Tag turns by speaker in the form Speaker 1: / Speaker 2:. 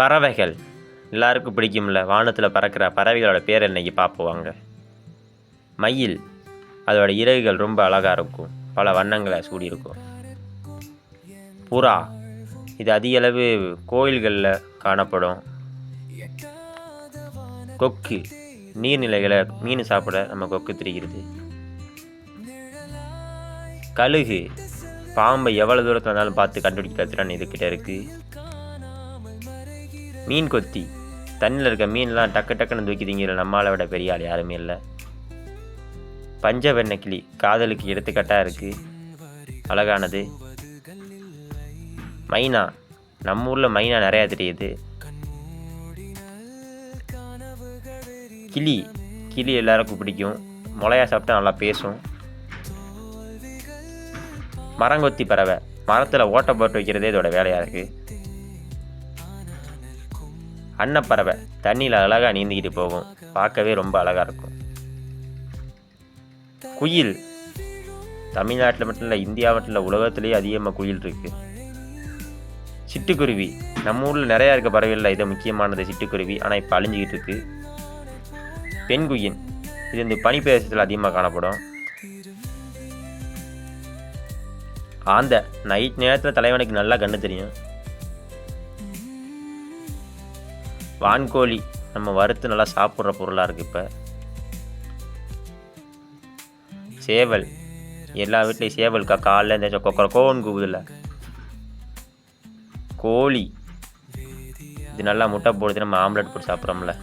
Speaker 1: பறவைகள். எல்லாருக்கும் பிடிக்கும்ல வானத்தில் பறக்கிற பறவைகளோட பேர் இன்னைக்கு பார்ப்புவாங்க மயில். அதோட இறகுகள் ரொம்ப அழகாக இருக்கும். பல வண்ணங்களை சூடியிருக்கும். புறா. இது அதிக அளவு கோயில்களில் காணப்படும். கொக்கு. நீர்நிலைகளை மீன் சாப்பிட நம்ம கொக்கு திரிகிறது. கழுகு. பாம்பை எவ்வளோ தூரத்தில் இருந்தாலும் பார்த்து கண்டுபிடிக்கிற திறன் இதுக்கிட்ட இருக்குது மீன் கொத்தி. தண்ணியில் இருக்க மீன்லாம் டக்கு டக்குன்னு தூக்கி திங்கிற நம்மளை விட பெரிய ஆள் யாருமே இல்லை. பஞ்சவெண்ண கிளி காதலுக்கு எடுத்துக்காட்டாக இருக்குது அழகானது. மைனா. நம்ம ஊரில் மைனா நிறையா தெரியுது. கிளி. கிளி எல்லாருக்கும் பிடிக்கும். முளையா சாப்பிட்டா நல்லா பேசும். மரங்கொத்தி பறவை. மரத்தில் ஓட்டை போட்டு வைக்கிறதே இதோட வேலையாக இருக்குது அன்னப்பறவை. தண்ணியில் அழகாக நீந்திக்கிட்டு போகும். பார்க்கவே ரொம்ப அழகாக இருக்கும். குயில். தமிழ்நாட்டில் மட்டும் இல்லை இந்தியா மட்டும் இல்லை உலகத்துலேயே அதிகமாக குயில் இருக்குது சிட்டுக்குருவி. நம்ம ஊரில் நிறையா இருக்க பறவைகளில். இது முக்கியமானது சிட்டுக்குருவி. ஆனால் இப்போ அழிஞ்சிக்கிட்டு இருக்குது பெண்குயின் இது இந்த பனிப்பிரதேசத்தில் அதிகமாக காணப்படும். ஆந்த. நைட் நேரத்தில் தலைவனுக்கு நல்லா கண்ணு தெரியும். வான்கோழி நம்ம வறுத்து நல்லா சாப்பிட்ற பொருளாக இருக்குது இப்போ. சேவல். எல்லா வீட்லேயும் சேவல் கா காலைல இந்த கொக்கர கோவன் கோழி. இது நல்லா முட்டை போடுது நம்ம ஆம்லெட் போட்டு சாப்பிட்றோம்ல.